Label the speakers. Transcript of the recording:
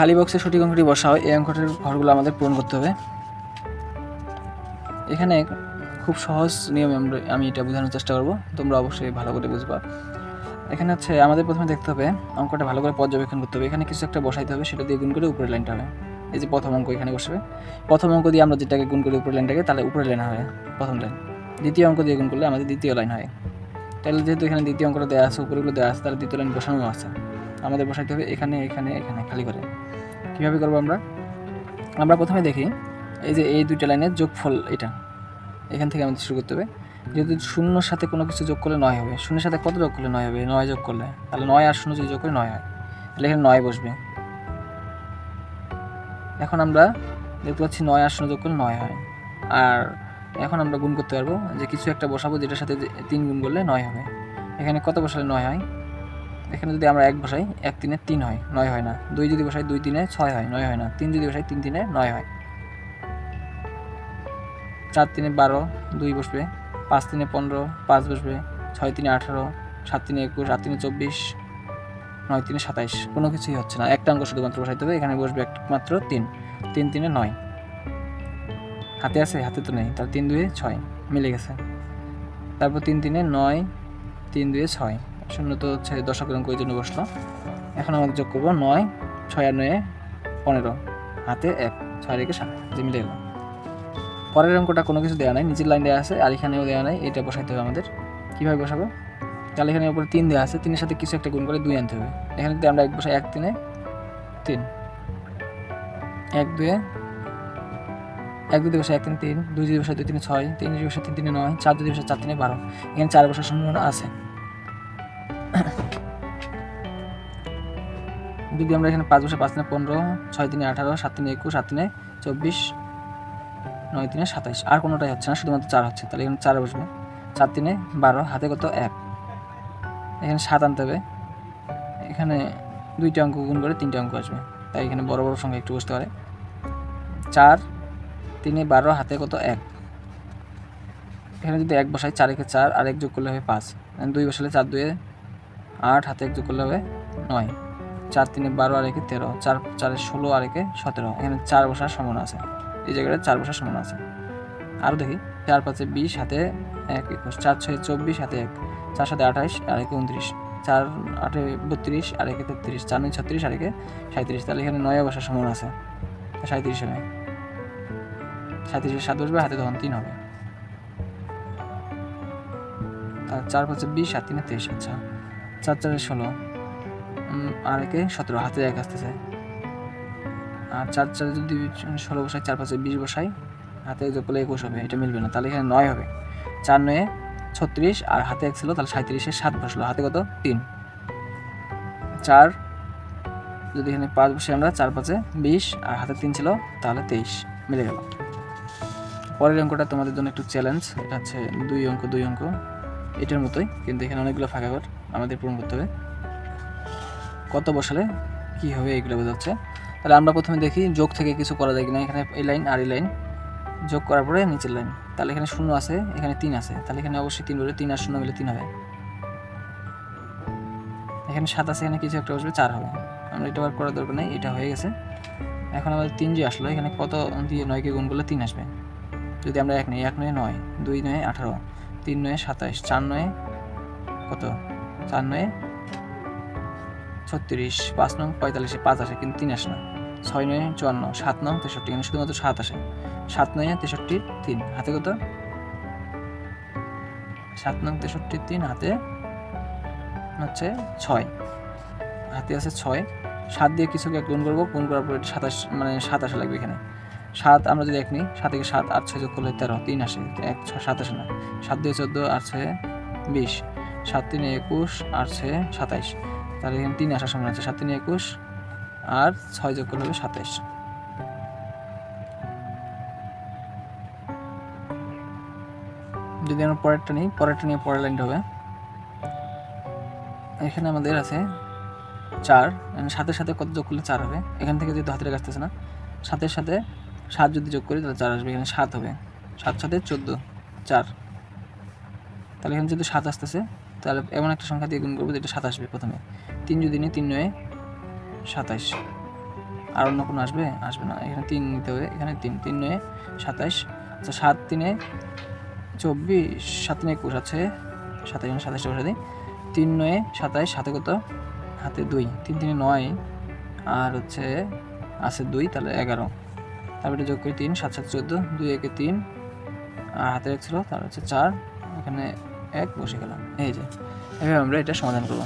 Speaker 1: খালি বক্সে সঠিক অঙ্কটি বসা হয় এই অঙ্কটির ঘরগুলো আমাদের পূরণ করতে হবে। এখানে খুব সহজ নিয়মে আমরা, আমি এটা বোঝানোর চেষ্টা করব, তোমরা অবশ্যই ভালো করে বুঝবা। এখানে হচ্ছে আমাদের প্রথমে দেখতে হবে, অঙ্কটা ভালো করে পর্যবেক্ষণ করতে হবে। এখানে কিছু একটা বসাইতে হবে, সেটা দিয়ে গুণ করে উপরের লাইনটা হবে। এই যে প্রথম অঙ্ক এখানে বসবে। প্রথম অঙ্ক দিয়ে আমরা যেটাকে গুণ করি উপরের লাইনটাকে, তাহলে উপরের লাইন হবে, প্রথম লাইন। দ্বিতীয় অঙ্ক দিয়ে গুণ করলে আমাদের দ্বিতীয় লাইন হয়। তাহলে যেহেতু এখানে দ্বিতীয় অঙ্কটা দেওয়া আছে উপরেগুলো দেওয়া আছে, তাহলে দ্বিতীয় লাইন বসানো আছে। আমাদের বসাইতে হবে এখানে এখানে এখানে, খালি করে। কীভাবে করব আমরা? আমরা প্রথমে দেখি, এই যে এই দুইটা লাইনের যোগফল এটা। এখান থেকে আমাদের শুরু করতে হবে। যেহেতু শূন্যর সাথে কোনো কিছু যোগ করলে নয় হবে, শূন্যের সাথে কত যোগ করলে নয় হবে? নয় যোগ করলে। তাহলে নয় আর শূন্য যদি যোগ করে, নয় হয়। তাহলে এখানে নয় বসবে। এখন আমরা দেখতে পাচ্ছি নয় আর শূন্য যোগ করলে নয় হয়। আর এখন আমরা গুণ করতে পারব যে কিছু একটা বসাবো যেটার সাথে তিন গুণ করলে নয় হবে। এখানে কত বসালে নয় হয়? এখানে যদি আমরা এক বসাই, এক তিনে তিন হয়, নয় হয় না। দুই যদি বসাই, দুই তিনে ছয় হয়, নয় হয় না। তিন যদি বসাই, তিন তিনে নয় হয়। চার তিনে বারো, দুই বসবে। পাঁচ তিনে পনেরো, পাঁচ বসবে। ছয় তিনে আঠারো, সাত তিনে একুশ, আট তিনে চব্বিশ, নয় তিনে সাতাইশ। কোনো কিছুই হচ্ছে না। একটা অঙ্ক শুধুমাত্র বসাইতে হবে। এখানে বসবে একমাত্র তিন। তিন তিনে নয়। হাতে আছে? হাতে তো নেই। তাহলে তিন দুয়ে ছয়। মিলে গেছে। তারপর তিন তিনে নয়, তিন দুয়ে ছয়। শূন্য তো হচ্ছে দশকের অঙ্ক ওই জন্য বসল? এখন আমাকে যোগ করব নয়, ছয় আর নয়ে, পনেরো। হাতে এক, ছয় রেখে সাত, যে মিলে গেল। পরের অঙ্কটা কোনো কিছু দেওয়া নাই, নিচের লাইন দেওয়া আছে, আর এখানেও দেওয়া নাই, এটা বসাইতে হবে আমাদের। কীভাবে বসাবো? তাহলে এখানে উপরে তিন দেওয়া আছে, তিনের সাথে কিছু একটা গুণ করে দুই আনতে হবে। এখানে যদি আমরা এক বসাই এক তিনে, তিন। এক দুয়ে, এক দুই বসে এক তিন তিন, দুই যদি বসে দুই তিনে ছয়, তিন যদি বসে তিন তিনে নয়, চার যদি বসে চার তিনে বারো। এখানে চার বসার সম্ভাবনা আছে। যদি আমরা এখানে পাঁচ বসে পাঁচ তিনে পনেরো, ছয় তিনে আঠারো, সাত তিনে একুশ সাত তিনে চব্বিশ, নয় তিনে সাতাইশ, আর কোনোটাই হচ্ছে না, শুধুমাত্র চার হচ্ছে, তাহলে এখানে চার বসবে। চার তিনে বারো, হাতে কত এক। এখানে সাত আনতে হবে। এখানে দুইটা অঙ্ক গুণ করে তিনটে অঙ্ক আসবে, তাই এখানে বড় বড় সংখ্যা একটু বসতে পারে। চার তিনে বারো, হাতে কত এক। এখানে যদি এক বসাই, চার একে চার, আর এক যোগ করলে হবে পাঁচ। দুই বসালে চার দুয়ে আট, হাতে এক যোগ করলে হবে নয়। চার তিনে বারো আর একে তেরো, চার চারে ষোলো আর একে সতেরো। এখানে চার বসার সম্ভাবনা আছে। এই জায়গাটা চার বসার সমান আছে। আরও দেখি, চার পাঁচে বিশ, হাতে এক একুশ, চার ছয় চব্বিশ, হাতে এক। চার সাথে আঠাশ আর একে উনত্রিশ। চার আটে বত্রিশ আর একে তেত্রিশ। চার নয় ছত্রিশ আর একে সাঁত্রিশ তাহলে এখানে নয় বসার সমান আছে। সাঁত্রিশ হবে। সাঁত্রিশের সাত বসবে, হাতে তখন তিন হবে। আর চার পাঁচে বিশ আর তিনে তেইশ আচ্ছা। চার চারে ষোলো আর একে সতেরো হাতে এক আসতেছে আর চার চার যদি ষোলো বসাই, চার পাঁচে বিশ বসাই, হাতে যোগ করলে একুশ হবে, এটা মিলবে না, তাহলে এখানে নয় হবে। চার নয়ে ছত্রিশ, আর হাতে এক ছিল, তাহলে সাঁত্রিশে সাত বসল, হাতে কত? তিন। চার, যদি এখানে পাঁচ বসে আমরা, চার পাঁচে বিশ, আর হাতে তিন ছিল, তাহলে তেইশ, মিলে গেল। পরের অঙ্কটা তোমাদের জন্য একটু চ্যালেঞ্জ এটা হচ্ছে দুই অঙ্ক দুই অঙ্ক, এটার মতোই, কিন্তু এখানে অনেকগুলো ফাঁকা ঘর, আমাদের পূরণ করতে হবে। কত বসালে কি হবে এইগুলো বোঝাচ্ছে। তাহলে আমরা প্রথমে দেখি যোগ থেকে কিছু করা যায় কিনা। এখানে এই লাইন আর এই লাইন। যোগ করার পরে নিচের লাইন। তাহলে এখানে শূন্য আছে, এখানে তিন আছে। তাহলে এখানে অবশ্যই তিন বলে তিন আর শূন্য মিলে তিন হবে। এখানে সাত আছে, এখানে কিছু একটা বসবে, চার হবে। আমরা এটা আর করার দরকার নেই, এটা হয়ে গেছে। এখন আমাদের তিন যে আসলো, এখানে কত দিয়ে নয়কে গুণ করলে তিন আসবে। যদি আমরা এক নিই, এক নয় নয়, দুই নয়, আঠারো, তিন নয়, সাতাশ, চার নয়, কত? চার নয় ছত্রিশ, পাঁচ নং, পঁয়তাল্লিশে পাঁচ আসে, কিন্তু তিন আসে না। ছয় নয়, চুয়ান্ন, সাত নং, তেষট্টি এখানে শুধুমাত্র সাত আসে। সাত নয়, তেষট্টি, তিন। হাতে কত? সাত নং, তেষট্টি, তিন। হাতে হচ্ছে ছয়। হাতে আছে ছয়। সাত দিয়ে কিছুকে গুণ করব, গুণ করার পরে সাতাশ মানে সাত আসে লাগবে এখানে। সাত আমরা যদি এক নিই, সাত থেকে সাত, আট ছয় যোগ করলে তেরো, তিন আসে। এক, ছয়, সাত আসে না। সাত দিয়ে চোদ্দ, আট ছয়, বিশ। সাত তিনে একুশ, আট ছয়, সাতাইশ। তাহলে এখানে তিন আসার সময় আছে সাত, তিনে, একুশ, আর ছয় যোগ করলে সাতাইশ। যদি আমরা পরেরটা নিই, পরেরটা নিয়ে পরের লাইনটা হবে। এখানে আমাদের আছে চার মানে সাতের সাথে কত যোগ করলে চার হবে? এখান থেকে যেহেতু হাতের আসতেছে না, সাতের সাথে সাত যদি যোগ করি, তাহলে চার আসবে, এখানে সাত হবে। সাত সাথে চোদ্দ, চার। তাহলে এখানে যদি সাত আসতেছে তাহলে এমন একটা সংখ্যা দিয়ে গুণ করব যেটা সাত আসবে প্রথমে। তিন যদি নিই, তিন নয়, সাতাশ। আর অন্য কোনো আসবে? আসবে না। এখানে তিন নিতে হবে। এখানে তিন। তিন নয়ে, সাতাশ। আচ্ছা সাত তিনে চব্বিশ, সাত তিনে একুশ আছে। সাতাইশ সাতাইশটা বসে দিই। তিন নয়ে, সাতাশ সাথে কত? হাতে দুই। তিন তিনে নয়, আর হচ্ছে আছে দুই, তাহলে এগারো। তারপরে যোগ করি তিন, সাত সাত, চোদ্দ। দুই, একে তিন। আর হাতে ছিল তার হচ্ছে চার। এখানে এক বসে গেলাম। এই যে এভাবে আমরা এটা সমাধান করব